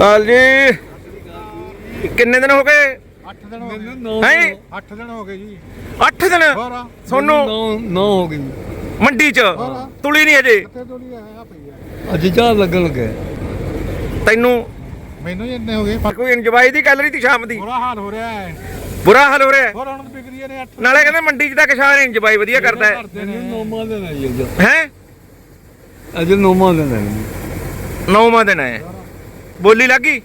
ਕਾਲ ਜੀ। ਕਿੰਨੇ ਦਿਨ ਹੋ ਗਏ? 8 ਦਿਨ ਹੋ ਗਏ। ਹੈਂ? 8 ਦਿਨ ਹੋ ਗਏ ਜੀ। 8 ਦਿਨ? ਸੋਨੂੰ? ਨੌ ਨੌ ਹੋ ਗਈ ਮੰਡੀ ਚ? ਤੁਲੀ ਨਹੀਂ ਅਜੇ? ਅੱਜ ਚਾਹ ਲੱਗਣ ਲੱਗੇ ਤੈਨੂੰ? ਮੈਨੂੰ ਇੰਨੇ ਹੋ ਗਏ ਪਰ ਕੋਈ ਇੰਜਵਾਈ ਦੀ ਗੱਲ ਨਹੀਂ ਤੀ ਸ਼ਾਮ ਦੀ। ਬੁਰਾ ਹਾਲ ਹੋ ਰਿਹਾ ਹੈ। ਬੁਰਾ ਹਾਲ ਹੋ ਰਿਹਾ ਹੈ। ਹੋਰ ਹੁਣ ਵਿਕਰੀਆਂ ਨੇ 8 ਨਾਲੇ ਕਹਿੰਦੇ ਮੰਡੀ ਚ ਤਾਂ ਕਿਸਾਨ ਇੰਜਵਾਈ ਵਧੀਆ ਕਰਦਾ ਹੈ। ਨੌਵਾਂ ਦਿਨ ਹੈ ਜੀ ਅੱਜ। ਹੈ? ਅੱਜ ਨੌਵਾਂ ਦਿਨ ਹੈ ਨੌਵਾਂ ਦਿਨ ਹੈ। ਬੋਲੀ ਲੱਗੀ?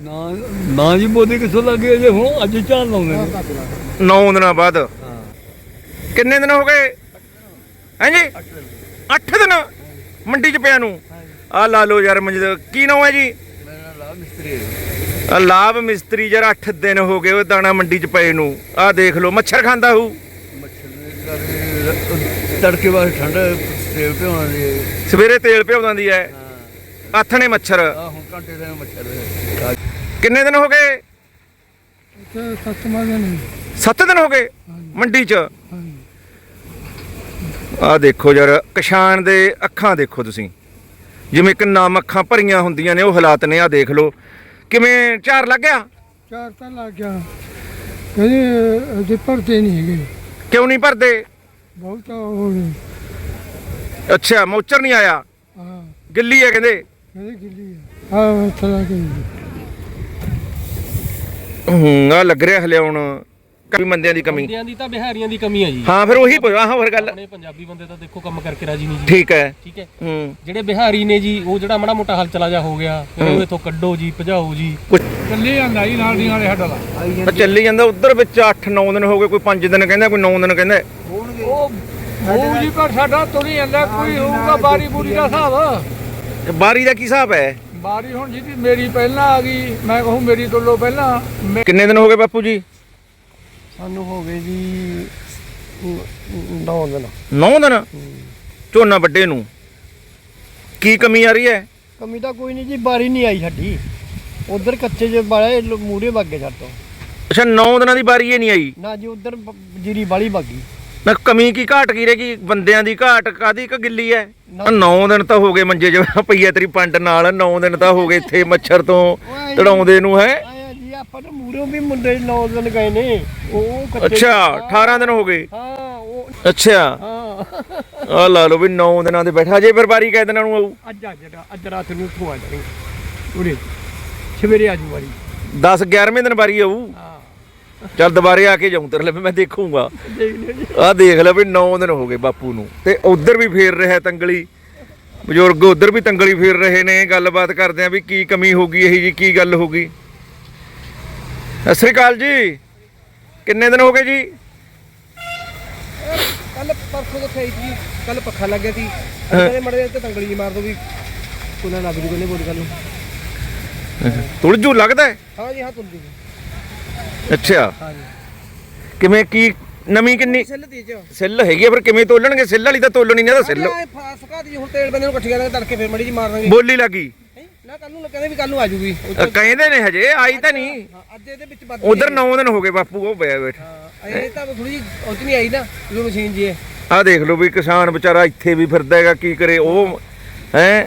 ਨਾ ਨਾ ਜੀ ਬੋਦੀ ਕਿਥੋਂ ਲੱਗੇ ਜੇ ਹੁਣ ਅੱਜ ਚਾਹ ਲਾਉਂਦੇ ਨੇ। ਨੌ ਦਿਨਾਂ ਬਾਅਦ। ਕਿੰਨੇ ਦਿਨ ਹੋ ਗਏ? ਹੈਂ ਜੀ? 8 ਦਿਨ। ਮੰਡੀ ਚ ਪਿਆ ਨੂੰ। ਆ ਲਾ ਲਓ ਯਾਰ ਮੰਜ ਕੀ ਨਾਮ ਹੈ ਜੀ? ਮੇਰਾ ਲਾਭ ਮਿਸਤਰੀ ਆਹ ਲਾਭ ਮਿਸਤਰੀ ਯਾਰ 8 ਦਿਨ ਹੋ ਗਏ ਉਹ ਦਾਣਾ ਮੰਡੀ ਚ ਪਏ ਨੂੰ। ਆਹ ਦੇਖ ਲਓ ਮੱਛਰ ਖਾਂਦਾ ਹੂ। ਮੱਛਰ ਤੜਕੇ ਬਾਅਦ ਠੰਡਾ ਤੇਲ ਪਿਉਣਾ ਦੀ ਸਵੇਰੇ ਤੇਲ ਭਿਉਂਦਾ ਦੀ ਐ ਆਥਣੇ ਮੱਛਰ। ਆ ਹੁਣ ਘੰਟੇ ਦਾ ਮੱਛਰ ਕਿੰਨੇ ਦਿਨ ਹੋ ਗਏ? 7 ਦਿਨ ਹੋ ਗਏ ਮੰਡੀ ਚ? ਆਹ ਦੇਖੋ ਯਾਰ ਕਿਸਾਨ ਦੇ ਅੱਖਾਂ ਦੇਖੋ ਤੁਸੀਂ। ਜਿਵੇਂ ਕਿ ਨਾਮ ਅੱਖਾਂ ਭਰੀਆਂ ਹੁੰਦੀਆਂ ਨੇ ਉਹ ਹਾਲਾਤ ਨੇ ਆਹ ਦੇਖ ਲਓ। ਕਿਵੇਂ ਝਾਰ ਲੱਗ ਗਿਆ? ਚਾਰ ਤਾਂ ਲੱਗ ਗਿਆ। ਕਹਿੰਦੇ ਅਜੇ ਭਰਦੇ ਨਹੀਂ ਹੈਗੇ। ਕਿਉਂ ਨਹੀਂ ਭਰਦੇ? ਬਹੁਤ ਨੇ। ਅੱਛਾ ਮੌਚਰ ਨਹੀਂ ਆਇਆ? ਹਾਂ। ਗਿੱਲੀ ਹੈ ਕਹਿੰਦੇ। ਗਿੱਲੀ ਆ ਆ ਚਲਾ ਕੇ ਹੂੰ ਆ ਲੱਗ ਰਿਹਾ ਹਲਿਆਉਣ ਕਈ ਬੰਦਿਆਂ ਦੀ ਕਮੀ। ਬੰਦਿਆਂ ਦੀ ਤਾਂ ਬਿਹਾਰੀਆਂ ਦੀ ਕਮੀ ਆ ਜੀ। ਹਾਂ ਫਿਰ ਉਹੀ ਆਹ ਹੋਰ ਗੱਲ। ਆਪਣੇ ਪੰਜਾਬੀ ਬੰਦੇ ਤਾਂ ਦੇਖੋ ਕੰਮ ਕਰਕੇ ਰਾਜੀ ਨਹੀਂ ਜੀ। ਠੀਕ ਹੈ। ਠੀਕ ਹੈ। ਹੂੰ। ਜਿਹੜੇ ਬਿਹਾਰੀ ਨੇ ਜੀ ਉਹ ਜਿਹੜਾ ਮਾੜਾ ਮੋਟਾ ਹਲ ਚਲਾ ਜਾ ਹੋ ਗਿਆ। ਫਿਰ ਉਹ ਇਥੋਂ ਕੱਢੋ ਜੀ ਭਜਾਓ ਜੀ। ਚੱਲੀ ਜਾਂਦਾ ਜੀ ਨਾਲ ਦੀ ਨਾਲੇ ਸਾਡਾ ਦਾ ਤਾਂ ਚੱਲੀ ਜਾਂਦਾ ਉਧਰ ਵਿੱਚ 8-9 ਦਿਨ ਹੋ ਗਏ ਕੋਈ 5 ਦਿਨ ਕਹਿੰਦਾ ਕੋਈ 9 ਦਿਨ ਕਹਿੰਦਾ। ਉਹ ਉਹ ਜੀ ਪਰ ਸਾਡਾ ਤੁਰੀ ਜਾਂਦਾ ਕੋਈ ਹੋਊਗਾ ਬਾਰੀ ਬੂਰੀ ਦਾ ਹਿਸਾਬ। ਬਾਰੀ ਦਾ ਕੀ ਹਿਸਾਬ ਹੈ? ਬਾਰੀ ਹੁਣ ਜਿਹਦੀ ਮੇਰੀ ਪਹਿਲਾਂ ਆ ਗਈ ਮੈਂ ਕਹੂੰ ਮੇਰੀ ਤੋਂ ਪਹਿਲਾਂ। ਮੈਂ- ਕਿੰਨੇ ਦਿਨ ਹੋ ਗਏ ਬਾਪੂ ਜੀ? ਸਾਨੂੰ ਹੋ ਗਏ ਜੀ 9 ਦਿਨ। 9 ਦਿਨ? ਝੋਨਾ ਵੱਡੇ ਨੂੰ। ਕੀ ਕਮੀ ਆ ਰਹੀ ਹੈ? ਕਮੀ ਤਾਂ ਕੋਈ ਨਹੀਂ ਜੀ ਬਾਰੀ ਨਹੀਂ ਆਈ ਸਾਡੀ। ਉਧਰ ਕੱਚੇ ਜੇ ਬਾਲੇ ਮੂਰੇ ਵੱਗੇ ਸਾਡੇ ਤੋਂ। ਅੱਛਾ 9 ਦਿਨਾਂ ਦੀ ਬਾਰੀ ਇਹ ਨਹੀਂ ਆਈ? ਨਾ ਜੀ ਉਧਰ ਜੀਰੀ ਬਾਲੀ ਵੱਗੀ ਮੈਂ ਕਮੀ ਕੀ ਘਾਟ ਕੀ ਰਹੇਗੀ ਬੰਦਿਆਂ ਦੀ ਘਾਟ ਕਾਦੀ ਕ ਗਿੱਲੀ ਹੈ? 9 ਦਿਨ ਤਾਂ ਹੋ ਗਏ ਮੰਜੇ 'ਚ ਪਈ ਹੈ ਤੇਰੀ ਪੰਡ ਨਾਲ 9 ਦਿਨ ਤਾਂ ਹੋ ਗਏ ਇੱਥੇ ਮੱਛਰ ਤੋਂ ਤੜਾਉਂਦੇ ਨੂੰ ਹੈ? ਆਇਆ ਜੀ ਆਪਾਂ ਤਾਂ ਮੂਰੇ ਵੀ ਮੁੰਡੇ 9 ਦਿਨ ਗਏ ਨੇ। ਉਹ ਕੱਚੇ ਅੱਛਾ 18 ਦਿਨ ਹੋ ਗਏ। ਹਾਂ ਉਹ ਅੱਛਾ। ਹਾਂ। ਆ ਲਾ ਲਓ ਵੀ 9 ਦਿਨਾਂ ਦੇ ਬੈਠਾ ਜੇ ਫਿਰ ਬਾਰੀ ਕਿਹ ਦਿਨਾਂ ਨੂੰ ਆਊ ਅੱਜ ਅੱਜ ਅੱਜ ਰਾਤ ਨੂੰ ਆ ਜਾਣੀ। ਉਰੇ ਸਵੇਰੇ ਆਜੂ ਵਾਰੀ। 10 11ਵੇਂ ਦਿਨ ਆਊ। ਹਾਂ। ਚੱਲ ਦੁਬਾਰੇ ਆ ਕੇ ਜਾਊਂ ਤੇਰੇ ਲਈ ਮੈਂ ਦੇਖੂੰਗਾ। ਜੀ ਆ ਦੇਖ ਲੈ ਵੀ 9 ਦਿਨ ਹੋ ਗਏ ਬਾਪੂ ਨੂੰ। ਤੇ ਉਧਰ ਵੀ ਫੇਰ ਰਿਹਾ ਤੰਗਲੀ। ਬਜ਼ੁਰਗ ਉਧਰ ਵੀ ਤੰਗਲੀ ਫੇਰ ਰਹੇ ਨੇ ਗੱਲਬਾਤ ਕਰਦੇ ਆ ਵੀ ਕੀ ਕਮੀ ਹੋ ਗਈ ਇਹੀ ਜੀ ਕੀ ਗੱਲ ਹੋ ਗਈ। ਸਤਿ ਸ੍ਰੀ ਅਕਾਲ ਜੀ। ਕਿੰਨੇ ਦਿਨ ਹੋ ਗਏ ਜੀ? ਕੱਲ ਪਰਸੋਂ ਤੋਂ ਖਾਈ ਸੀ ਕੱਲ ਪੱਖਾ ਲੱਗਿਆ ਸੀ। ਕਹਿੰਦੇ ਮੜੇ ਤੇ ਤੰਗਲੀ ਜੀ ਮਾਰ ਦੋ ਵੀ ਕੋਨਾ ਲੱਗ ਜੂ ਕੋਨੇ ਬੋਲ ਕੱਲ ਨੂੰ। ਤੁਲਜੂ ਲੱਗਦਾ ਹੈ? ਹਾਂ ਜੀ ਹਾਂ ਤੁੰਦੀ ਅੱਛਾ। ਕਿਵੇਂ ਕੀ ਨਵੀਂ ਕਿੰਨੀ? ਸੈੱਲ ਦੀ ਚ ਸਿੱਲ ਹੈਗੀ ਆ, ਫਿਰ ਕਿਵੇਂ ਤੋਲਣਗੇ? ਸਿੱਲ ਵਾਲੀ ਤਾਂ ਤੋਲਣੀ ਨਹੀਂ ਤਾਂ ਸਿੱਲ। ਸੁਕਾ ਦੀ ਹੁਣ ਤੇਲ ਬੰਦੇ ਨੂੰ ਇਕੱਠੀ ਕਰਾਂਗੇ ਤੜਕੇ ਫਿਰ ਮੜੀ ਜੀ ਮਾਰ ਦਾਂਗੇ। ਬੋਲੀ ਲੱਗੀ ਹੈਂ? ਨਾ ਕੱਲ ਨੂੰ ਕਹਿੰਦੇ ਵੀ ਕੱਲ ਨੂੰ ਆ ਜੂਗੀ। ਅ, ਕਹਿੰਦੇ ਨੇ ਹਜੇ ਆਈ ਤਾਂ ਨਹੀਂ। ਹਾਂ ਅੱਜ ਇਹਦੇ ਵਿੱਚ ਵੱਧ ਉਧਰ 9 ਦਿਨ ਹੋ ਗਏ ਬਾਪੂ ਉਹ ਪਿਆ ਬੈਠਾ। ਹਾਂ ਇਹ ਤਾਂ ਥੋੜੀ ਜੀ ਉਹ 'ਚ ਨਹੀਂ ਆਈ ਨਾ ਜੋ ਮਸ਼ੀਨ ਜੀ ਆ ਦੇਖ ਲਓ ਵੀ ਕਿਸਾਨ ਵਿਚਾਰਾ ਇੱਥੇ ਵੀ ਫਿਰਦਾ ਹੈਗਾ ਕੀ ਕਰੇ ਉਹ ਹੈ?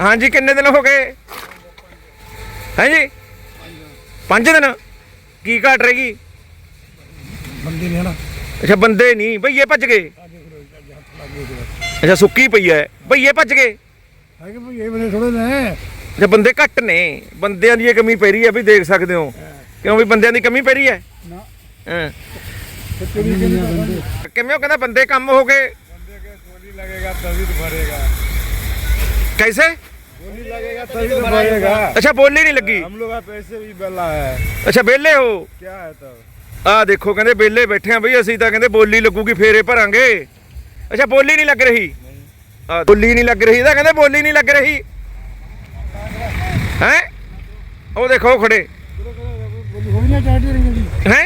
ਹਾਂਜੀ ਕਿੰਨੇ ਦਿਨ ਹੋ ਗਏ? ਹੈ ਜੀ? ਪੰਜ ਦਿਨ। ਕੀ ਘਟ ਰਹੀ ਬੰਦੇ ਨਹੀਂ ਹਨਾ। ਅੱਛਾ ਬੰਦੇ ਨਹੀਂ ਭਈਏ ਭੱਜ ਗਏ। ਅੱਛਾ ਸੁੱਕੀ ਪਈ ਹੈ ਭਈਏ ਭੱਜ ਗਏ। ਹੈਗੇ ਭਈਏ ਬੰਦੇ ਥੋੜੇ ਨੇ। ਅੱਛਾ ਬੰਦੇ ਘੱਟ ਨੇ। ਬੰਦਿਆਂ ਦੀ ਇਹ ਕਮੀ ਪੈ ਰਹੀ ਹੈ ਵੀ ਦੇਖ ਸਕਦੇ ਹੋ। ਕਿਉਂ ਵੀ ਬੰਦਿਆਂ ਦੀ ਕਮੀ ਪੈ ਰਹੀ ਹੈ। ਕਿਵੇਂ ਕਹਿੰਦਾ ਬੰਦੇ ਕੰਮ ਹੋ ਗਏ? ਬੰਦੇ ਕੇ ਸੋਲੀ ਲੱਗੇਗਾ ਤਵੀ ਭਰੇਗਾ ਕੈਸੇ? बोली लगेगा तभी तो भरेगा ਅੱਛਾ ਬੋਲੀ ਨਹੀਂ ਲੱਗੀ हम लोग का पैसे भी बला है ਅੱਛਾ ਵਿਹਲੇ ਹੋ क्या है तब ਆਹ ਦੇਖੋ ਕਹਿੰਦੇ ਵਿਹਲੇ ਬੈਠੇ ਆ ਬਈ ਅਸੀਂ ਤਾਂ ਕਹਿੰਦੇ ਬੋਲੀ ਲੱਗੂਗੀ ਫੇਰੇ ਭਰਾਂਗੇ ਅੱਛਾ ਬੋਲੀ ਨਹੀਂ ਲੱਗ ਰਹੀ ਆ ਬੋਲੀ ਨਹੀਂ ਲੱਗ ਰਹੀ ਤਾਂ ਕਹਿੰਦੇ ਬੋਲੀ ਨਹੀਂ ਲੱਗ ਰਹੀ ਹੈ ਉਹ ਦੇਖੋ ਉਹ ਖੜੇ ਹੋ ਵੀ ਨਾ ਚਾਹਤੀ ਰਹੀ ਜੀ ਹੈ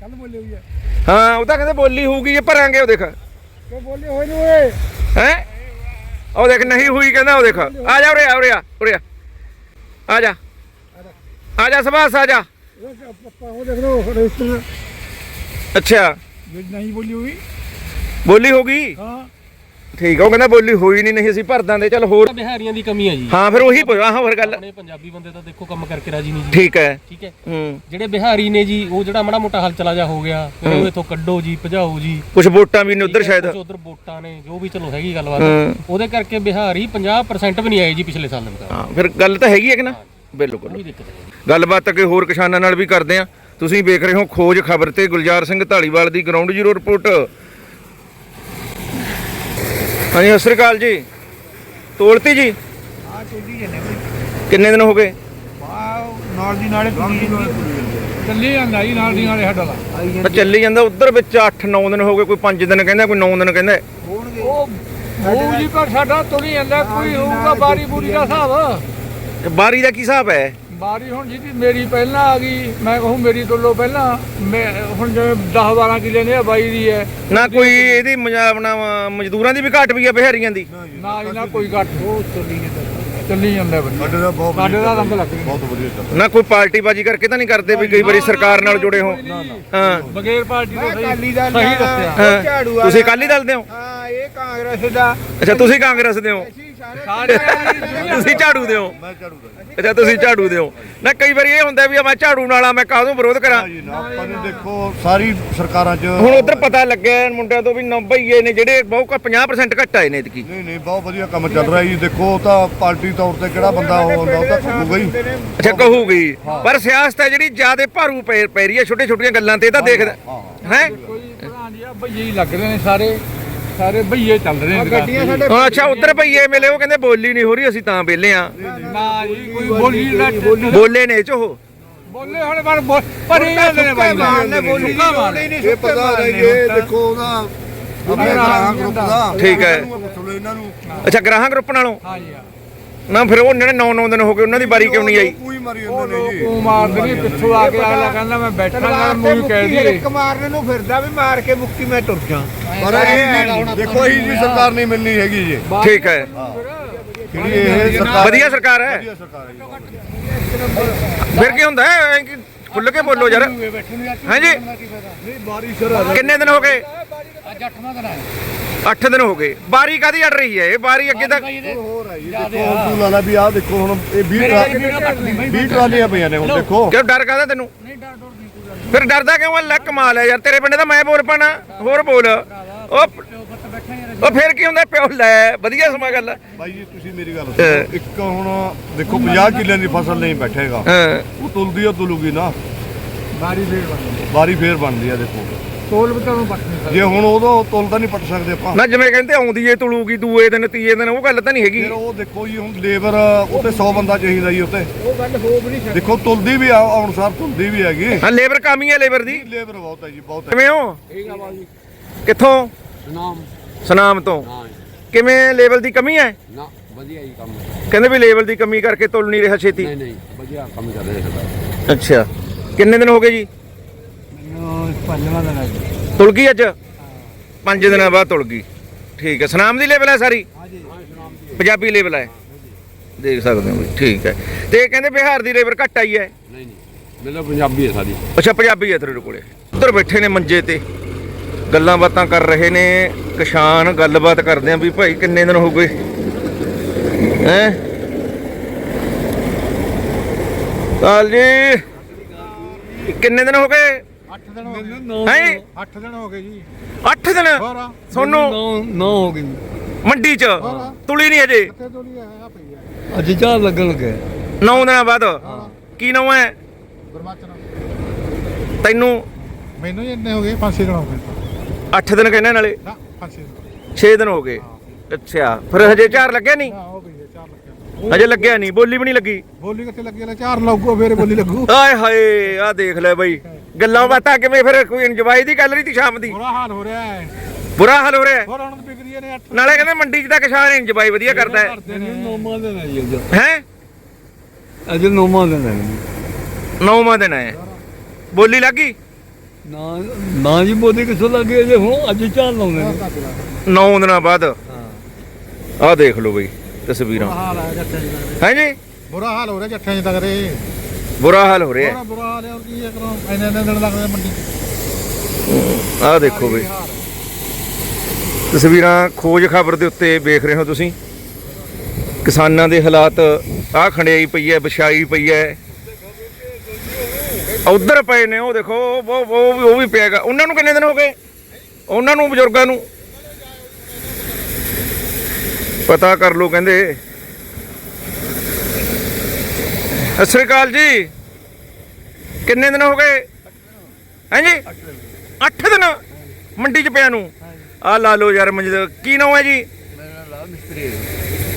ਕੱਲ ਬੋਲੇ ਹੋਈ ਹੈ ਹਾਂ ਉਹ ਤਾਂ ਕਹਿੰਦੇ ਬੋਲੀ ਹੋਊਗੀ ਇਹ ਭਰਾਂਗੇ ਉਹ ਦੇਖ ਕਿ ਬੋਲੇ ਹੋਏ ਨੂੰ ਓਏ ਹੈ ਉਹ ਦੇਖ ਨਹੀਂ ਹੋਈ ਕਹਿੰਦਾ ਉਹ ਦੇਖ। ਆ ਜਾ ਉਰੇ ਆ ਉਰੇ ਆ ਉਰੇ ਆ। ਆ ਜਾ। ਆ ਜਾ ਸਬਾਸ ਆ ਜਾ। ਪਪਾ ਉਹ ਦੇਖ ਲੋ ਰਜਿਸਟਰ ਅੱਛਾ। ਨਹੀਂ ਬੋਲੀ ਹੋਈ। ਬੋਲੀ ਹੋ ਗਈ? ਹਾਂ। ਠੀਕ ਆ ਉਹ ਕਹਿੰਦਾ ਬੋਲੀ ਹੋਈ ਨਹੀਂ ਨਹੀਂ ਅਸੀਂ ਭਰ ਦਾਂਦੇ ਚੱਲ ਹੋਰ। ਬਿਹਾਰੀਆਂ ਦੀ ਕਮੀ ਹੈ ਜੀ। ਹਾਂ ਫਿਰ ਉਹੀ ਪੁੱਛ ਆਹ ਹੋਰ ਗੱਲ। ਆਪਣੇ ਪੰਜਾਬੀ ਬੰਦੇ ਤਾਂ ਦੇਖੋ ਕੰਮ ਕਰਕੇ ਰਾਜੀ ਨਹੀਂ ਜੀ। ਠੀਕ ਹੈ। ਠੀਕ ਹੈ। ਹੂੰ। ਜਿਹੜੇ ਬਿਹਾਰੀ ਨੇ ਜੀ ਉਹ ਜਿਹੜਾ ਮਾੜਾ ਮੋਟਾ ਹਲਚਲਾ ਜਾ ਹੋ ਗਿਆ ਉਹ ਇਥੋਂ ਕੱਢੋ ਜੀ ਭਜਾਓ ਜੀ। ਕੁਝ ਵੋਟਾਂ ਵੀ ਨੇ ਉਧਰ ਸ਼ਾਇਦ। ਉਧਰ ਵੋਟਾਂ ਨੇ ਜੋ ਵੀ ਚਲੋ ਹੈਗੀ ਗੱਲਬਾਤ। ਹੂੰ। ਉਹਦੇ ਕਰਕੇ ਬਿਹਾਰੀ 50% ਵੀ ਨਹੀਂ ਆਏ ਜੀ ਪਿਛਲੇ ਸਾਲ ਦਾ ਹਾਂ ਫਿਰ ਗੱਲ ਤਾਂ ਹੈਗੀ ਹੈ ਕਿ ਨਾ? ਬਿਲਕੁਲ। ਗੱਲਬਾਤ ਅੱਗੇ ਹੋਰ ਕਿਸਾਨਾਂ ਨਾਲ ਵੀ ਕਰਦੇ ਆ ਤੁਸੀਂ ਵੇਖ ਰਹੇ ਹੋ ਖੋਜ ਖਬਰ ਤੇ ਗੁਲਜ਼ਾਰ ਸਿੰਘ ਢਾਲੀਵਾਲ ਦੀ ਗਰਾਊਂਡ ਜ਼ੀਰੋ ਰਿਪੋਰਟ ਹਾਂਜੀ ਸਤਿ ਸ੍ਰੀ ਅਕਾਲ ਜੀ। ਤੋਲਤੀ ਜੀ? ਆ ਚੋਲੀ ਜਨੇ ਕਿੰਨੇ ਦਿਨ ਹੋ ਗਏ? ਨਾਲ ਦੀ ਨਾਲੇ ਚੱਲੀ ਜਾਂਦਾ ਜੀ ਨਾਲ ਦੀ ਨਾਲੇ ਸਾਡਾ ਦਾ ਚੱਲੀ ਜਾਂਦਾ ਉਧਰ ਵਿੱਚ 8-9 ਦਿਨ ਹੋ ਗਏ ਕੋਈ 5 ਦਿਨ ਕਹਿੰਦਾ ਕੋਈ 9 ਦਿਨ ਕਹਿੰਦਾ। ਹੋਣਗੇ। ਉਹ ਜੀ ਪਰ ਸਾਡਾ ਤੁਰੀ ਜਾਂਦਾ ਕੋਈ ਹੋਊਗਾ ਬਾਰੀ ਬੂਰੀ ਦਾ ਹਿਸਾਬ। ਬਾਰੀ ਦਾ ਕੀ ਹਿਸਾਬ ਹੈ? ਬਾਰੀ ਹੁਣ ਜਿਹਦੀ ਮੇਰੀ ਪਹਿਲਾਂ ਆ ਗਈ ਮੈਂ ਕਹੂੰ ਮੇਰੀ ਤੋਂ ਪਹਿਲਾਂ ਮੈਂ ਹੁਣ ਜਿਵੇਂ 10 12 ਕਿੱਲੇ ਨੇ ਆ ਬਾਈ ਦੀ ਹੈ। ਨਾ ਕੋਈ ਇਹਦੀ ਆਪਣਾ ਮਜ਼ਦੂਰਾਂ ਦੀ ਵੀ ਘਾਟ ਵੀ ਆ ਬਿਹਾਰੀਆਂ ਦੀ। ਨਾ ਜੀ ਨਾ ਕੋਈ ਘੱਟ। ਉਹ ਚੱਲੀ ਜਾਂਦਾ ਚੱਲੀ ਜਾਂਦਾ ਬੰਦਾ। ਸਾਡੇ ਦਾ ਬਹੁਤ ਸਾਡੇ ਦਾ ਰੰਗ ਲੱਗ ਗਿਆ ਬਹੁਤ ਵਧੀਆ ਚੱਲ ਨਾ ਕੋਈ ਪਾਰਟੀ ਬਾਜੀ ਕਰਕੇ ਤਾਂ ਨਹੀਂ ਕਰਦੇ ਵੀ ਕਈ ਵਾਰੀ ਸਰਕਾਰ ਨਾਲ ਜੁੜੇ ਹੋ ਹਾਂ। ਬਗੈਰ ਪਾਰਟੀ ਤੋਂ ਸਹੀ ਅਕਾਲੀ ਦਲ ਸਹੀ ਦਾ ਦੱਸਿਆ। ਝਾੜੂ। ਤੁਸੀਂ ਅਕਾਲੀ ਦਲ ਦੇ ਹੋ। ਹਾਂ ਇਹ ਕਾਂਗਰਸ ਦਾ। ਅੱਛਾ ਤੁਸੀਂ ਕਾਂਗਰਸ ਦੇ ਹੋ। ਤੁਸੀਂ ਝਾੜੂ ਦੇ ਹੋ। ਮੈਂ ਝਾੜੂ ਦਾ ਅੱਛਾ ਤੁਸੀਂ ਝਾੜੂ ਦੇ ਹੋ ਨਾ ਕਈ ਵਾਰੀ ਇਹ ਹੁੰਦਾ ਵੀ ਆ ਮੈਂ ਝਾੜੂ ਨਾਲ ਆ ਮੈਂ ਕਾਹਦੋਂ ਵਿਰੋਧ ਕਰਾਂ? ਜੀ ਨਾ ਆਪਾਂ ਨੂੰ ਦੇਖੋ ਸਾਰੀ ਸਰਕਾਰਾਂ 'ਚ ਹੁਣ ਉਧਰ ਪਤਾ ਲੱਗਿਆ ਮੁੰਡਿਆਂ ਤੋਂ ਵੀ 90 ਨੇ ਜਿਹੜੇ ਬਹੁਤ 50% ਘੱਟ ਆਏ ਨੇ ਇਤਕੀ। ਨਹੀਂ ਨਹੀਂ ਬਹੁਤ ਵਧੀਆ ਕੰਮ ਚੱਲ ਰਿਹਾ ਜੀ। ਦੇਖੋ ਉਹ ਤਾਂ ਪਾਰਟੀ ਤੌਰ ਤੇ ਕਿਹੜਾ ਬੰਦਾ ਉਹ ਹੁੰਦਾ ਉਹ ਤਾਂ ਖੂਗਾ ਹੀ ਅੱਛਾ ਕਹੂਗੀ ਪਰ ਸਿਆਸਤ ਹੈ ਜਿਹੜੀ ਜਿਆਦੇ ਭਾਰੂ ਪੈ ਰਹੀ ਹੈ ਛੋਟੇ ਛੋਟੀਆਂ ਗੱਲਾਂ ਤੇ ਇਹ ਤਾਂ ਦੇਖਦਾ। ਹੈ। ਕੋਈ ਪ੍ਰਧਾਨ ਜੀ ਆ ਹੀ ਲੱਗ ਰਹੇ ਨੇ ਸਾਰੇ। ਸਾਰੇ ਭਈਏ ਚੱਲ ਰਹੇ ਨੇ ਗੱਡੀਆਂ ਸਾਡੇ ਹਾਂ ਅੱਛਾ ਉਧਰ ਭਈਏ ਮਿਲੇ ਉਹ ਕਹਿੰਦੇ ਬੋਲੀ ਨਹੀਂ ਹੋ ਰਹੀ ਅਸੀਂ ਤਾਂ ਵਿਹਲੇ ਆ ਨਾ ਜੀ ਕੋਈ ਬੋਲੀ ਨਾ ਬੋਲੇ ਨੇ ਚ ਉਹ? ਬੋਲੇ ਹੁਣ ਪਰ ਬੋ- ਪਰ ਇਹ ਜਾਂਦੇ ਨੇ ਬਾਈ ਮਾਰਨੇ ਬੋਲੀ ਦੀ ਲੋੜ ਹੀ ਨਹੀਂ ਇਹ ਪਤਾ ਨਹੀਂ ਇਹ ਦੇਖੋ ਉਹਦਾ ਆਪਣੇ ਗ੍ਰਾਹਕ ਗਰੁੱਪ ਦਾ ਠੀਕ ਹੈ। ਪੁੱਛ ਲਓ ਇਹਨਾਂ ਨੂੰ। ਅੱਛਾ ਗ੍ਰਾਹਕ ਗਰੁੱਪ ਨਾਲੋਂ? ਹਾਂ ਜੀ ਹਾਂ। ਨਾ ਫਿਰ ਉਹ ਜਿਹੜੇ 9-9 ਦਿਨ ਹੋ ਗਏ ਉਹਨਾਂ ਦੀ ਬਾਰੀ ਕਿਉਂ ਨਹੀਂ ਆਈ? ਕੋਈ ਮਾਰੀ ਉਹ ਜਾਂਦੇ ਨੇ ਜੀ। ਲੋਕ ਮਾਰਦੇ ਨੇ ਪਿੱਛੋਂ ਆ ਕੇ ਅਗਲਾ ਕਹਿੰਦਾ ਮੈਂ ਬੈਠਾ ਨਾ ਤਲਵਾਰ ਤੇ ਮੈਨੂੰ ਕਹਿ ਮੁੱਕੀ ਦੀਏ ਇੱਕ ਮਾਰਨੇ ਨੂੰ ਫਿਰਦਾ ਵੀ ਮਾਰ ਕੇ ਮੁੱਕੀ ਮੈਂ ਤੁਰ ਜਾ ਪਰ ਇਹ ਜੀ ਦੇਖੋ ਇਹ ਜੀ ਸਰਕਾਰ ਨਹੀਂ ਮਿਲਣੀ ਹੈਗੀ ਜੀ। ਠੀਕ ਹੈ। ਜਿਹੜੀ ਇਹ ਸਰਕਾਰ ਵਧੀਆ ਸਰਕਾਰ ਹੈ। ਵਧੀਆ ਸਰਕਾਰ ਹੈ ਜੀ। ਫਿਰ ਕੀ ਹੁੰਦਾ ਹੈ? ਖੁੱਲ ਕੇ ਬੋਲੋ ਯਾਰ। ਹਾਂਜੀ। ਕਿੰਨੇ ਦਿਨ ਹੋ ਗਏ? ਅੱਜ 8ਵਾਂ ਦਿਨ ਹੈ 8 ਦਿਨ ਹੋ ਗਏ। ਬਾਰੀ ਕਾਦੀ ਅੜ ਰਹੀ ਹੈ? ਇਹ ਬਾਰੀ ਅੱਗੇ ਤੱਕ ਹੋਰ ਹੈ ਜੀ ਦੇਖੋ ਹੁਣ ਤੂੰ ਲਾ ਲਾ ਵੀ ਆਹ ਦੇਖੋ ਹੁਣ ਇਹ 20 20 ਟਰਾਲੀਆਂ ਪਈਆਂ ਨੇ ਹੁਣ ਦੇਖੋ। ਕਿਉਂ ਡਰ ਕਾਦਾ ਤੈਨੂੰ? ਫਿਰ ਡਰਦਾ ਕਿਉਂ ਹੈ? ਲੈ ਕਮਾਲ ਹੈ ਯਾਰ ਤੇਰੇ ਪਿੰਡ ਦਾ ਮੈਂ ਬੋਲ ਪਾਣਾ। ਹੋਰ ਬੋਲ। ਉਹ ਉਹ ਫਿਰ ਕੀ ਹੁੰਦਾ? ਪਿਓ ਲੈ ਵਧੀਆ ਸਮਾਂ ਗੱਲ। ਹੈ। ਬਾਈ ਜੀ ਤੁਸੀਂ ਮੇਰੀ ਗੱਲ ਸੁਣੋ। ਇੱਕ ਹੁਣ ਦੇਖੋ 50 ਕਿੱਲਿਆਂ ਦੀ ਫਸਲ ਨਹੀਂ ਬੈਠੇਗਾ। ਉਹ ਤੁਲਦੀ ਆ ਤੁਲੂਗੀ ਨਾ। ਬਾਰੀ ਫੇਰ ਬਣਦੀ ਵਾਰੀ ਫੇਰ ਬਣਦੀ ਆ ਦੇਖੋ। ਤੋਲ ਵੀ ਤੁਹਾਨੂੰ ਪੱਟ ਨਹੀਂ ਜੇ ਹੁਣ ਉਦੋਂ ਤੁਲਦਾ ਨਹੀਂ ਪੱਟ ਸਕਦੇ ਆਪਾਂ। ਨਾ ਜਿਵੇਂ ਕਹਿੰਦੇ ਆਉਂਦੀ ਏ ਤੁਲੂਗੀ ਦੂਏ ਦਿਨ ਤੀਏ ਦਿਨ ਉਹ ਗੱਲ ਤਾਂ ਨਹੀਂ ਹੈਗੀ। ਫਿਰ ਉਹ ਦੇਖੋ ਜੀ ਹੁਣ ਲੇਬਰ ਉੱਤੇ 100 ਬੰਦਾ ਚਾਹੀਦਾ ਜੀ ਉੱਤੇ। ਉਹ ਗੱਲ ਹੋ ਵੀ ਨਹੀਂ ਦੇਖੋ ਤੁਲਦੀ ਵੀ ਆ ਅਨੁਸਾਰ ਤੁਲਦੀ ਵੀ ਹੈਗੀ। ਹਾਂ ਲੇਬਰ ਕਮੀ ਹੈ ਲੇਬਰ ਦੀ। ਲੇਬਰ ਬਹੁਤ ਹੈ ਜੀ ਬਹੁਤ ਹੈ। ਕਿਵੇਂ ਹੋ? ਠੀਕ ਆ ਬਾਜੀ। ਕਿੱਥੋਂ? ਨਾਮ ਸੁਨਾਮ ਤੋਂ। ਹਾਂ ਕਿਵੇਂ ਲੈਵਲ ਦੀ ਕਮੀ ਹੈ? ਨਾ ਵਧੀਆ ਹੀ ਕੰਮ। ਕਹਿੰਦੇ ਵੀ ਲੈਵਲ ਦੀ ਕਮੀ ਕਰਕੇ ਤੁਲ ਨਹੀਂ ਰਿਹਾ ਛੇਤੀ। ਨਹੀਂ ਨਹੀਂ ਵਧੀਆ ਕੰਮ ਕਰ ਰਹੇ ਅੱਛਾ। ਕਿੰਨੇ ਦਿਨ ਹੋ ਗਏ ਜੀ? ਪੰਜਵਾਂ ਦਿਨ ਤੁਲ ਗਈ ਅੱਜ? ਪੰਜ ਦਿਨਾਂ ਬਾਅਦ ਤੁਲ ਗਈ। ਠੀਕ ਹੈ। ਸੁਨਾਮ ਦੀ ਲੈਵਲ ਹੈ ਸਾਰੀ? ਹਾਂਜੀ। ਪੰਜਾਬੀ ਲੈਵਲ ਹੈ। ਦੇਖ ਸਕਦੇ ਹੋ ਠੀਕ ਹੈ। ਤੇ ਕਹਿੰਦੇ ਬਿਹਾਰ ਦੀ ਲੈਵਲ ਘੱਟ ਆਈ ਹੈ? ਨਹੀਂ ਨਹੀਂ। ਮੈਨੂੰ ਪੰਜਾਬੀ ਹੈ ਸਾਡੀ ਅੱਛਾ ਪੰਜਾਬੀ ਹੈ ਤੇਰੇ ਕੋਲੇ। ਉੱਧਰ ਬੈਠੇ ਨੇ ਮੰਜੇ ਤੇ। ਗੱਲਾਂ ਬਾਤਾਂ ਕਰ ਰਹੇ ਨੇ। ਕਿਸਾਨ ਗੱਲਬਾਤ ਕਰਦੇ ਆ ਵੀ ਭਾਈ ਕਿੰਨੇ ਦਿਨ ਹੋ ਗਏ? ਹੈ? ਕਾਲ ਜੀ। ਕਿੰਨੇ ਦਿਨ ਹੋ ਗਏ? 8 ਦਿਨ ਹੈ 8 ਦਿਨ ਹੋ ਗਏ ਜੀ। 8 ਦਿਨ? ਸੋਨੂੰ? ਨੌ ਹੋ ਗਈ ਮੰਡੀ ਚ? ਤੁਲੀ ਨਹੀਂ ਅਜੇ? ਕਿੱਥੇ ਪਈ ਅੱਜ ਚਾਰ ਲੱਗਣ ਲੱਗੇ 9 ਦਿਨਾਂ ਬਾਅਦ? ਕੀ ਨੌ ਹੈ? ਬਰਮਾਚਨ ਤੈਨੂੰ? ਮੈਨੂੰ ਹੀ ਇੰਨੇ ਹੋ ਗਏ 5-6 ਦਿਨ ਹੋ ਗਏ। 8 ਦਿਨ ਕਹਿੰਦੇ ਨਾਲੇ? ਨਾ 5-6 ਦਿਨ। 6 ਦਿਨ ਹੋ ਗਏ। ਅੱਛਾ। ਫਿਰ ਹਜੇ ਚਾਰ ਲੱਗਿਆ ਨਹੀਂ? ਹੋ ਗਈ 4 ਲੱਗੇ ਹਜੇ ਲੱਗਿਆ ਨਹੀਂ ਬੋਲੀ ਵੀ ਨਹੀਂ ਲੱਗੀ। ਬੋਲੀ ਕਿੱਥੇ ਲੱਗੀ? ਲੈ 4 ਲੱਗੋ ਫੇਰ ਬੋਲੀ ਲੱਗੂ। ਆਏ ਹਾਏ ਆ ਦੇਖ ਲੈ ਬਈ। ਗੱਲਾਂ ਬਾਤਾਂ ਕਿਵੇਂ ਫਿਰ? ਕੋਈ ਇੰਜੋਏ ਦੀ ਗੱਲ ਨਹੀਂ ਤੀ ਸ਼ਾਮ ਦੀ? ਬੁਰਾ ਹਾਲ ਹੋ ਰਿਹਾ ਹੈ। ਬੁਰਾ ਹਾਲ ਹੋ ਰਿਹਾ ਹੈ। ਹੋਰ ਹੁਣ ਵਿਕਰੀਆਂ ਨੇ 8 ਨਾਲੇ ਕਹਿੰਦੇ ਮੰਡੀ 'ਚ ਤਾਂ ਕਿਸਾਨ ਇੰਜੋਏ ਵਧੀਆ ਕਰਦਾ ਹੈ। ਨੌਵਾਂ ਦਿਨ ਹੈ ਜੀ ਅੱਜ। ਹੈ? ਅੱਜ ਨੌਵਾਂ ਦਿਨ ਹੈ। ਨੌਵਾਂ ਦਿਨ ਹੈ। ਬੋਲੀ ਲੱਗੀ ਨਾ ਨਾ ਜੀ ਬੋਦੀ ਕਿਥੋਂ ਲੱਗੇ ਜੇ ਹੁਣ ਅੱਜ ਚਾਰ ਲਾਉਂਦੇ ਨੇ। 9 ਦਿਨਾਂ ਬਾਅਦ। ਆਹ ਦੇਖ ਲਓ ਬਈ ਤਸਵੀਰਾਂ। ਹਾਲ ਜੱਟਾਂ ਜੀ ਹੈ ਜੀ? ਬੁਰਾ ਹਾਲ ਹੋ ਰਿਹਾ ਜੱਟਾਂ ਜੀ ਤੱਕ ਰੇ ਬੁਰਾ ਹਾਲ ਹੋ ਰਿਹਾ ਬੜਾ ਬੁਰਾ ਹਾਲ ਹੈ ਔਰ ਕੀ ਹੈ ਕਰੋ ਇੰਨੇ ਇੰਨੇ ਦਿਨ ਲੱਗਦੇ ਮੰਡੀ 'ਚ। ਆਹ ਦੇਖੋ ਬਈ ਤਸਵੀਰਾਂ ਖੋਜ ਖਬਰ ਦੇ ਉੱਤੇ ਵੇਖ ਰਹੇ ਹੋ ਤੁਸੀਂ। ਕਿਸਾਨਾਂ ਦੇ ਹਾਲਾਤ ਆਹ ਖੰਡਿਆਈ ਪਈ ਹੈ ਵਿਛਾਈ ਪਈ ਹੈ। ਉਧਰ ਪਏ ਨੇ ਉਹ ਦੇਖੋ ਉਹ ਉਹ ਉਹ ਵੀ- ਉਹ ਵੀ ਪਿਆਗਾ ਉਹਨਾਂ ਨੂੰ ਕਿੰਨੇ ਦਿਨ ਹੋ ਗਏ? ਉਹਨਾਂ ਨੂੰ ਬਜ਼ੁਰਗਾਂ ਨੂੰ। ਪਤਾ ਕਰ ਲਓ ਕਹਿੰਦੇ ਸਤਿ ਸ੍ਰੀ ਅਕਾਲ ਜੀ। ਕਿੰਨੇ ਦਿਨ ਹੋ ਗਏ? ਹਾਂਜੀ? 8 ਦਿਨ। ਮੰਡੀ 'ਚ ਪਿਆ ਨੂੰ। ਆ ਲਾ ਲਓ ਯਾਰ ਮਜਦ ਕੀ ਨਾਮ ਹੈ ਜੀ? ਮੇਰਾ ਲਾਭ ਮਿਸਤਰੀ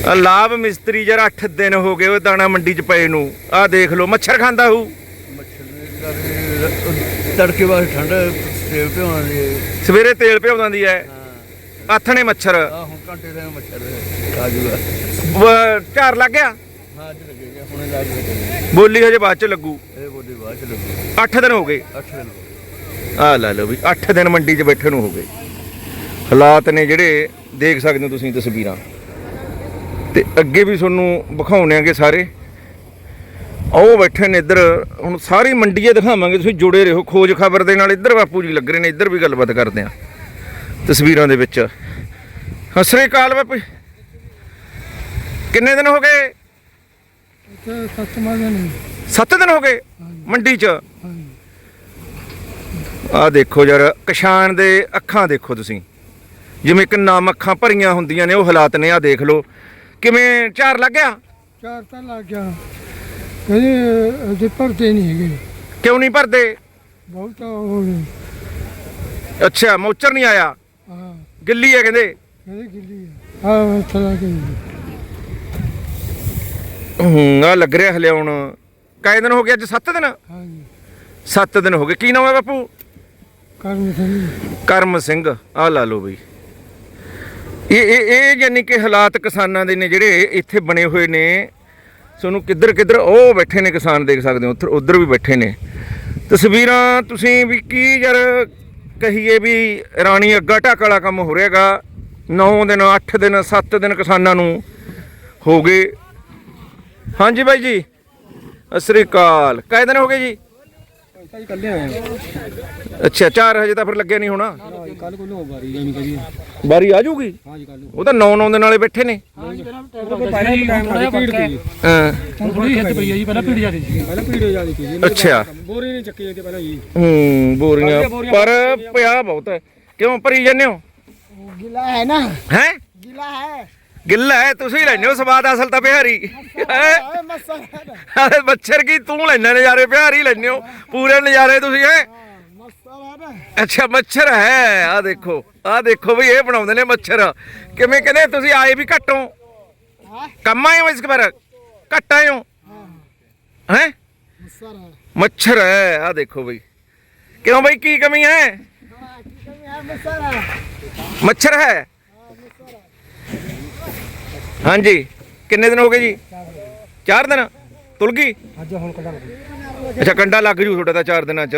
ਆਹ ਲਾਭ ਮਿਸਤਰੀ ਯਾਰ 8 ਦਿਨ ਹੋ ਗਏ ਉਹ ਦਾਣਾ ਮੰਡੀ 'ਚ ਪਏ ਨੂੰ। ਆਹ ਦੇਖ ਲਓ ਮੱਛਰ ਖਾਂਦਾ ਹੂ। ਤੜਕੇ ਬਾਅਦ ਠੰਡ ਸੇਵ ਤੇ ਹੋਣਾ ਦੀ। ਸਵੇਰੇ ਤੇਲ ਭਿਉਂਦਾ ਐ ਆਥਣੇ ਮੱਛਰ। ਆ ਹੁਣ ਘੰਟੇ ਦਾ ਮੱਛਰ ਆ। ਜੂਗਾ ਝਾਰ ਲੱਗ ਗਿਆ? ਹਾਂ ਅੱਜ ਲੱਗੇਗਾ ਹੁਣੇ ਲੱਗ। ਗਿਆ ਬੋਲੀ ਹਜੇ ਬਾਅਦ ਚ ਲੱਗੂ। ਇਹ ਬੋਡੀ ਬਾਅਦ ਚ ਲੱਗੂ। 8 ਦਿਨ ਹੋ ਗਏ। 8 ਦਿਨ ਆਹ ਲੈ ਲਓ ਵੀ 8 ਦਿਨ ਮੰਡੀ 'ਚ ਬੈਠੇ ਨੂੰ ਹੋ ਗਏ। ਹਾਲਾਤ ਨੇ ਜਿਹੜੇ ਦੇਖ ਸਕਦੇ ਹੋ ਤੁਸੀਂ ਤਸਵੀਰਾਂ। ਤੇ ਅੱਗੇ ਵੀ ਤੁਹਾਨੂੰ ਵਿਖਾਉਣੇ ਆਂਗੇ ਸਾਰੇ। ਆਓ ਬੈਠੇ ਨੇ ਇੱਧਰ ਹੁਣ ਸਾਰੀ ਮੰਡੀਏ ਦਿਖਾਵਾਂਗੇ ਤੁਸੀਂ ਜੁੜੇ ਰਹੋ। ਖੋਜ ਖਬਰ ਦੇ ਨਾਲ ਇੱਧਰ ਬਾਪੂ ਜੀ ਲੱਗ ਰਹੇ ਨੇ ਇੱਧਰ ਵੀ ਗੱਲਬਾਤ ਕਰਦੇ ਆਂ ਤਸਵੀਰਾਂ ਦੇ ਵਿੱਚ। ਸਤਿ ਸ੍ਰੀ ਅਕਾਲ ਬਾਪੂ ਕਿੰਨੇ ਦਿਨ ਹੋ ਗਏ? ਨੇ। 7 ਦਿਨ ਹੋ ਗਏ ਮੰਡੀ 'ਚ? ਆ ਦੇਖੋ ਯਾਰ ਕਿਸਾਨ ਦੇ ਅੱਖਾਂ ਦੇਖੋ ਤੁਸੀਂ। ਜਿਵੇਂ ਇੱਕ ਨਾਮ ਅੱਖਾਂ ਭਰੀਆਂ ਹੁੰਦੀਆਂ ਨੇ ਉਹ ਹਾਲਾਤ ਨੇ ਆ ਦੇਖ ਲਓ। ਕਿਵੇਂ ਝਾਰ ਲੱਗ ਗਿਆ? ਚਾਰ ਤਾਂ ਲੱਗ ਗਿਆ। ਕਹਿੰਦੇ ਅਜੇ ਭਰਦੇ ਨਹੀਂ ਹੈਗੇ। ਕਿਉਂ ਨਹੀਂ ਭਰਦੇ? ਬਹੁਤ। ਅੱਛਾ ਮੌਚਰ ਨਹੀਂ ਆਇਆ? ਹਾਂ। ਗਿੱਲੀ ਹੈ ਕਹਿੰਦੇ। ਕਹਿੰਦੇ ਗਿੱਲੀ ਆ। ਹਾਂ ਚਲਾ ਕੇ ਹੂੰ ਆ ਲੱਗ ਰਿਹਾ ਹਲਿਆਉਣ ਕਾਏ ਦਿਨ ਹੋ ਗਏ ਅੱਜ? 7 ਦਿਨ? ਹਾਂਜੀ। 7 ਦਿਨ ਹੋ ਗਏ। ਕੀ ਨਾਮ ਹੈ ਬਾਪੂ? ਕਰਮ ਸਿੰਘ। ਕਰਮ ਸਿੰਘ। ਆ ਲਾ ਲਓ ਬਈ। ਇਹ ਇਹ ਇਹ ਯਾਨੀ ਕਿ ਹਾਲਾਤ ਕਿਸਾਨਾਂ ਦੇ ਨੇ ਜਿਹੜੇ ਇੱਥੇ ਬਣੇ ਹੋਏ ਨੇ। ਤੁਹਾਨੂੰ ਕਿੱਧਰ ਕਿੱਧਰ? ਉਹ ਬੈਠੇ ਨੇ ਕਿਸਾਨ ਦੇਖ ਸਕਦੇ ਹੋ। ਉੱਧਰ ਉੱਧਰ ਵੀ ਬੈਠੇ ਨੇ। ਤਸਵੀਰਾਂ ਤੁਸੀਂ ਵੀ ਕੀ ਯਾਰ ਕਹੀਏ ਵੀ ਰਾਣੀ ਅੱਗਾ ਢਾਕ ਵਾਲਾ ਕੰਮ ਹੋ ਰਿਹਾਗਾ। 9 ਦਿਨ 8 ਦਿਨ 7 ਦਿਨ ਕਿਸਾਨਾਂ ਨੂੰ ਹੋ ਗਏ। ਹਾਂਜੀ ਬਾਈ ਜੀ। ਸਤਿ ਸ੍ਰੀ ਅਕਾਲ। ਕਾਇ ਦਿਨ ਹੋ ਗਏ ਜੀ? ਕੱਲੇ ਆਏ ਅੱਛਾ ਚਾਰ ਹਜੇ ਤਾਂ ਫਿਰ ਲੱਗਿਆ ਨਹੀਂ ਹੋਣਾ। ਕੱਲ ਕੋਲ ਹੋ ਬਾਰੀ ਜਾਨੀ ਕਰੀ ਬਾਰੀ ਆ ਜਾਊਗੀ? ਹਾਂ ਜੀ ਕੱਲ ਉਹ ਤਾਂ 9-9 ਦੇ ਨਾਲੇ ਬੈਠੇ ਨੇ। ਪਹਿਲਾਂ ਹੀ ਟਾਈਮ ਲੱਗ ਭੀੜ ਦੀ ਹਾਂ। ਹੁਣ ਥੋੜੀ ਹਿੱਤ ਪਈ ਆ ਜੀ ਪਹਿਲਾਂ ਭੀੜ ਜਾਂਦੀ ਸੀ। ਪਹਿਲਾਂ ਭੀੜ ਹੋ ਜਾਂਦੀ ਸੀ ਅੱਛਾ। ਬੋਰੀ ਨਹੀਂ ਚੱਕੀ ਜਾਂਦੀ ਪਹਿਲਾਂ ਜੀ। ਹੂੰ ਬੋਰੀਆਂ। ਪਰ ਪਿਆ ਬਹੁਤ ਹੈ। ਕਿਉਂ ਭਰੀ ਜਾਂਦੇ ਹੋ? ਗਿਲਾ ਹੈ ਨਾ। ਹੈ? ਗਿਲਾ ਹੈ। ਗਿੱਲਾ ਹੈ ਤੁਸੀਂ ਲੈਣੇ ਹੋ ਸਵਾਦ ਅਸਲ ਤਾਂ ਬਿਹਾਰੀ ਹੈਂ? ਮੱਛਰ ਕੀ ਤੂੰ ਲੈਣਾ ਨਜ਼ਾਰੇ ਬਿਹਾਰੀ ਲੈਣੇ ਹੋ। ਪੂਰੇ ਨਜ਼ਾਰੇ ਤੁਸੀਂ ਹੈ? ਅੱਛਾ ਮੱਛਰ ਹੈ ਆ ਦੇਖੋ ਆ ਦੇਖੋ ਵੀ ਇਹ ਬਣਾਉਂਦੇ ਨੇ ਮੱਛਰ। ਕਿਵੇਂ ਕਹਿੰਦੇ ਤੁਸੀਂ ਆਏ ਵੀ ਘੱਟੋ। ਕੰਮ ਆਏ ਹੋ ਇਸ ਵਾਰ? ਘੱਟ ਆਏ ਹੋ? ਹੈ। ਮੱਛਰ ਹੈ ਆ ਦੇਖੋ ਬਈ। ਕਿਉਂ ਬਈ ਕੀ ਕਮੀ ਹੈ। ਮੱਛਰ ਹੈ? ਹਾਂਜੀ। ਕਿੰਨੇ ਦਿਨ ਹੋ ਗਏ ਜੀ? 4 ਦਿਨ? ਤੁਲ ਗਈ? ਅੱਜ ਹੁਣ ਕੱਢਾ ਲੱਗੀ ਅੱਛਾ ਕੰਡਾ ਲੱਗ ਜੂ ਤੁਹਾਡਾ ਤਾਂ 4 ਦਿਨਾਂ ਚ।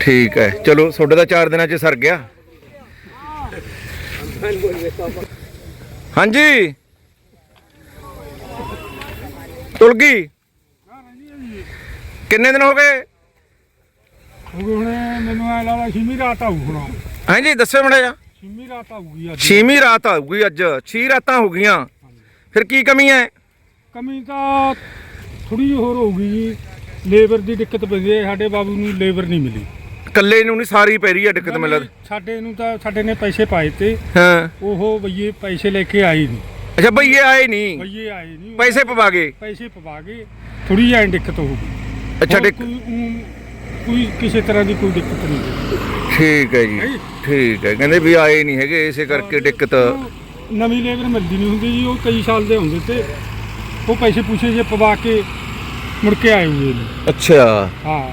ਠੀਕ ਹੈ। ਚਲੋ ਤੁਹਾਡਾ ਤਾਂ 4 ਦਿਨਾਂ ਚ ਸਰ ਗਿਆ। ਹਾਂਜੀ। ਤੁਲ ਗਈ? ਕਿੰਨੇ ਦਿਨ ਹੋ ਗਏ? ਹੋ ਗਏ ਹੁਣ ਮੈਨੂੰ ਐ ਲੱਗਦਾ ਛਿਮੀ ਰਾਤ ਹੁਣ। ਹਾਂਜੀ ਦੱਸਿਓ ਮੜਾ ਜਾ ਛਿਮੀ ਰਾਤ ਆਊਗੀ ਅੱਜ। ਛੇਵੀਂ ਰਾਤ ਆਊਗੀ ਅੱਜ। 6 ਰਾਤਾਂ ਹੋ ਗਈਆਂ। ਫਿਰ ਕੀ ਕਮੀ ਹੈ? ਕਮੀ ਤਾਂ ਥੋੜੀ ਜਿਹੀ ਹੋਰ ਹੋਊਗੀ ਜੀ। ਲੇਬਰ ਦੀ ਦਿੱਕਤ ਪੈਂਦੀ ਹੈ। ਸਾਡੇ ਬਾਬੂ ਨੂੰ ਲੇਬਰ ਨਹੀਂ ਮਿਲੀ। ਕੱਲੇ ਨੂੰ ਨਹੀਂ ਸਾਰੀ ਪੈ ਰਹੀ ਹੈ ਦਿੱਕਤ ਮਿਲਦ ਸਾਡੇ ਨੂੰ ਤਾਂ ਸਾਡੇ ਨੇ ਪੈਸੇ ਪਾਏ ਤੇ ਹਾਂ। ਉਹ ਬਈਏ ਪੈਸੇ ਲੈ ਕੇ ਆਏ ਨਹੀਂ। ਅੱਛਾ ਬਈਏ ਆਏ ਨਹੀਂ? ਬਈਏ ਆਏ ਨਹੀਂ। ਪੈਸੇ ਪਵਾ ਗਏ? ਪੈਸੇ ਪਵਾ ਕੇ ਥੋੜੀ ਜਿਹੀ ਦਿੱਕਤ ਹੋਊਗੀ। ਅੱਛਾ ਹੋਰ ਦਿੱਕ- ਕੋਈ ਕਿਸੇ ਤਰ੍ਹਾਂ ਦੀ ਕੋਈ ਦਿੱਕਤ ਨਹੀਂ ਠੀਕ ਹੈ ਜੀ ਠੀਕ ਹੈ। ਕਹਿੰਦੇ ਵੀ ਆਏ ਨਹੀਂ ਹੈਗੇ ਇਸੇ ਕਰਕੇ ਦਿੱਕਤ। ਨਵੀਂ ਲੇਬਰ ਮਿਲਦੀ ਨਹੀਂ ਹੁੰਦੀ ਜੀ ਉਹ ਕਈ ਸਾਲ ਦੇ ਹੁੰਦੇ ਤੇ ਉਹ ਪੈਸੇ ਪੂਸੇ ਜੇ ਪਵਾ ਕੇ ਮੁੜ ਕੇ ਆਏ ਹੋਏ ਨੇ। ਅੱਛਾ। ਹਾਂ।